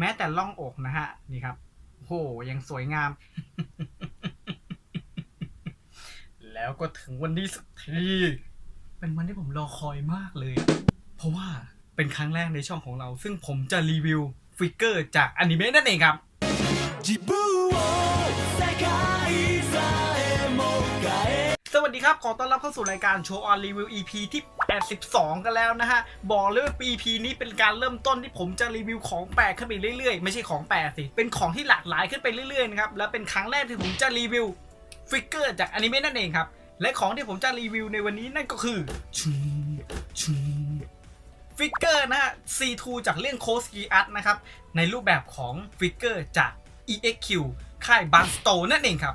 แม้แต่ล่องอกนะฮะ นี่ครับโหยังสวยงาม แล้วก็ถึงวันนี้สักที เป็นวันที่ผมรอคอยมากเลย เพราะว่าเป็นครั้งแรกในช่องของเรา ซึ่งผมจะรีวิวฟิกเกอร์จากอนิเมะนั่นเองครับสวัสดีครับ ขอต้อนรับเข้าสู่รายการโชว์ออนรีวิว EP ที่ 82 กันแล้วนะฮะ บอกเลยว่า EP นี้เป็นการเริ่มต้นที่ผมจะรีวิวของแปลกขึ้นไปเรื่อยๆ ไม่ใช่ของแปลกสิ เป็นของที่หลากหลายขึ้นไปเรื่อยๆนะครับ และเป็นครั้งแรกที่ผมจะรีวิวฟิกเกอร์จากอนิเมะนั่นเองครับ และของที่ผมจะรีวิวในวันนี้นั่นก็คือชุนชุนฟิกเกอร์นะฮะ C2 จากเรื่องโคสกีอัตนะครับ ในรูปแบบของฟิกเกอร์จาก EXQ ค่ายบันสโตนั่นเองครับ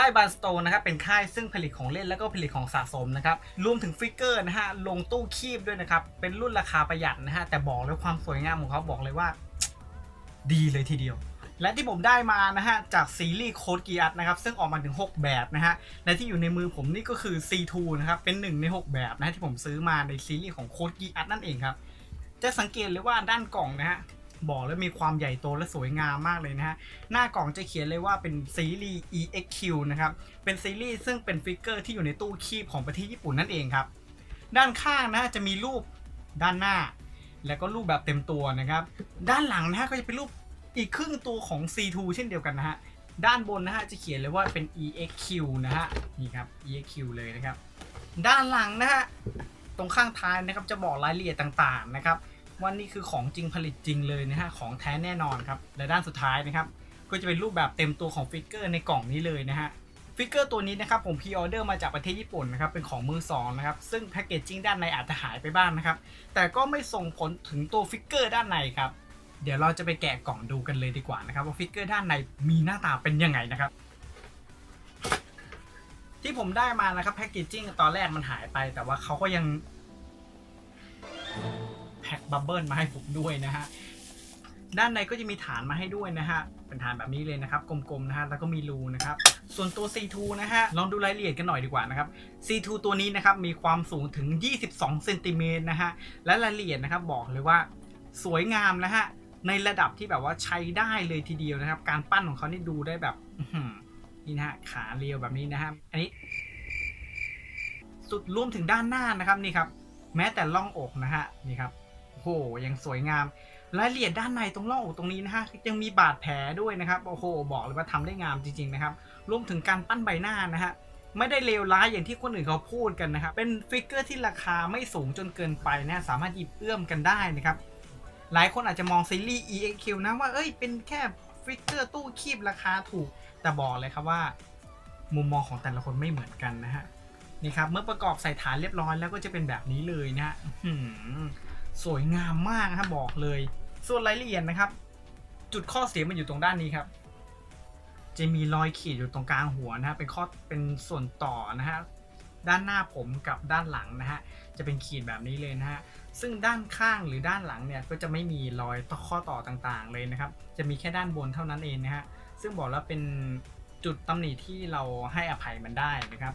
ค่ายบานสโตนนะครับเป็นค่ายซึ่งผลิตของเล่นแล้วก็ผลิตของสะสมนะครับรวมถึงฟิกเกอร์นะฮะลงตู้คีบด้วยนะครับเป็นรุ่นราคาประหยัดนะฮะแต่บอกเลยความสวยงามของเขาบอกเลยว่า ดีเลยทีเดียวและที่ผมได้มานะฮะ จากซีรีส์โคดกีอัตนะครับซึ่งออกมาถึง 6 แบบนะฮะ และที่อยู่ในมือผมนี่ก็คือ C2 นะครับเป็นหนึ่งใน 6 แบบนะฮะที่ผมซื้อมาในซีรีส์ของโคดกีอัตนั่นเองครับ จะสังเกตเลยว่าด้านกล่องนะฮะ บอกแล้วมีความใหญ่โตและสวยงามมากเลยนะฮะ หน้ากล่องจะเขียนเลยว่าเป็นซีรีส์ EXQ นะครับ เป็นซีรีส์ซึ่งเป็นฟิกเกอร์ที่อยู่ในตู้คีบของประเทศญี่ปุ่นนั่นเองครับ ด้านข้างนะจะมีรูปด้านหน้า แล้วก็รูปแบบเต็มตัวนะครับ ด้านหลังนะฮะก็จะเป็นรูปอีกครึ่งตัวของ C2 เช่นเดียวกันนะฮะ ด้านบนนะฮะจะเขียนเลยว่าเป็น EXQ นะฮะ นี่ครับ EXQ เลยนะครับ ด้านหลังนะฮะ ตรงข้างท้ายนะครับจะบอกรายละเอียดต่างๆนะครับ ว่านี่คือของจริงผลิตจริงเลยนะฮะของแท้แน่นอนครับและด้านสุดท้ายนะครับก็จะเป็นรูปแบบเต็มตัวของฟิกเกอร์ในกล่องนี้เลยนะฮะฟิกเกอร์ตัวนี้นะครับผมพรีออเดอร์มาจากประเทศญี่ปุ่นนะครับเป็นของมือสองนะครับซึ่งแพคเกจจิ้งด้านในอาจจะหายไปบ้างนะครับแต่ก็ไม่ส่งผลถึงตัวฟิกเกอร์ด้านในครับเดี๋ยวเราจะไปแกะกล่องดูกันเลยดีกว่านะครับว่าฟิกเกอร์ด้านในมีหน้าตาเป็นยังไงนะครับที่ผมได้มานะครับแพคเกจจิ้งตอนแรกมันหายไป แต่ว่าเขาก็ยัง แพ็คบับเบิลมาให้ผมด้วยนะฮะด้านในก็จะมีฐานมาให้ด้วยนะฮะ เป็นฐานแบบนี้เลยนะครับ กลมๆนะฮะ แล้วก็มีรูนะครับ ส่วนตัว C2 นะฮะ ลองดูรายละเอียดกันหน่อยดีกว่านะครับ C2 ตัวนี้นะครับ มีความสูงถึง 22เซนติเมตรนะฮะ และรายละเอียดนะครับบอกเลยว่าสวยงามนะฮะ ในระดับที่แบบว่าใช้ได้เลยทีเดียวนะครับ การปั้นของเขานี่ดูได้แบบนี่นะฮะ ขาเรียวแบบนี้นะฮะ อันนี้ สุดรวมถึงด้านหน้านะครับนี่ครับ แม้แต่ล่องอกนะฮะ นี่ครับ โหยังสวยงามรายละเอียดด้านในตรงล่องอกตรงนี้นะฮะยังมีบาดแผลด้วยนะครับโอ้โหบอกเลยว่าทำได้งามจริงๆนะครับรวมถึงการปั้นใบหน้านะฮะไม่ได้เลวร้ายอย่างที่คนอื่นเขาพูดกันนะครับเป็นฟิกเกอร์ที่ราคาไม่สูงจนเกินไปนะสามารถหยิบเอื้อมกันได้นะครับหลายคนอาจจะมองซีรีส์ EXQ นะว่าเอ้ยเป็นแค่ฟิกเกอร์ตู้คีบราคาถูก แต่บอกเลยครับว่า มุมมองของแต่ละคนไม่เหมือนกันนะฮะนี่ครับเมื่อประกอบใส่ฐานเรียบร้อยแล้วก็จะเป็นแบบนี้เลยนะฮะ สวยงามมากนะครับบอกเลย ส่วนรายละเอียดนะครับ จุดข้อเสียมันอยู่ตรงด้านนี้ครับ จะมีรอยขีดอยู่ตรงกลางหัวนะฮะเป็นข้อเป็นส่วนต่อนะฮะด้านหน้าผมกับด้านหลังนะฮะจะเป็นขีดแบบนี้เลยนะฮะซึ่งด้านข้างหรือด้านหลังเนี่ยก็จะไม่มีรอยต่อข้อต่อต่างๆ เลยนะครับ จะมีแค่ด้านบนเท่านั้นเองนะฮะซึ่งบอกแล้วเป็นจุดตำหนิที่เราให้อภัยมันได้นะครับ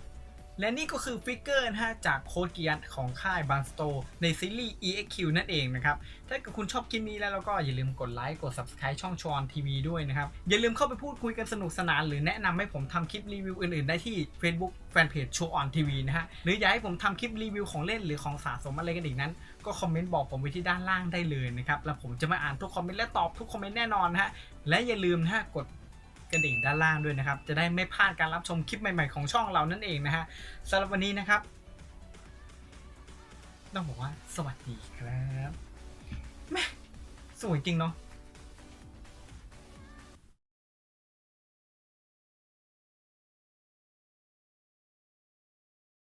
และนี่ก็คือฟิกเกอร์นะฮะจากโคดเกียร์ของค่ายบันสโตในซีรีส์ EXQ นั่นเองนะครับ ถ้าเกิดคุณชอบคลิปนี้แล้วก็อย่าลืมกดไลค์กด Subscribe ช่องชอนทีวีด้วยนะครับ อย่าลืมเข้าไปพูดคุยกันสนุกสนาน หรือแนะนำให้ผมทำคลิปรีวิวอื่นๆ ได้ที่ Facebook Fanpage Show on TV นะฮะ หรืออยากให้ผมทำคลิปรีวิวของเล่นหรือของสะสมอะไรกันอีกนั้น ก็คอมเมนต์บอกผมไว้ที่ด้านล่างได้เลยนะครับแล้วผมจะมาอ่านทุกคอมเมนต์และตอบทุกคอมเมนต์แน่นอนนะฮะและอย่าลืมนะฮะกด กระดิ่งด้านล่างด้วยนะครับ จะได้ไม่พลาดการรับชมคลิปใหม่ๆของช่องเรานั่นเองนะฮะสำหรับวันนี้นะครับ ต้องบอกว่าสวัสดีครับแม่สวยจริงเนาะ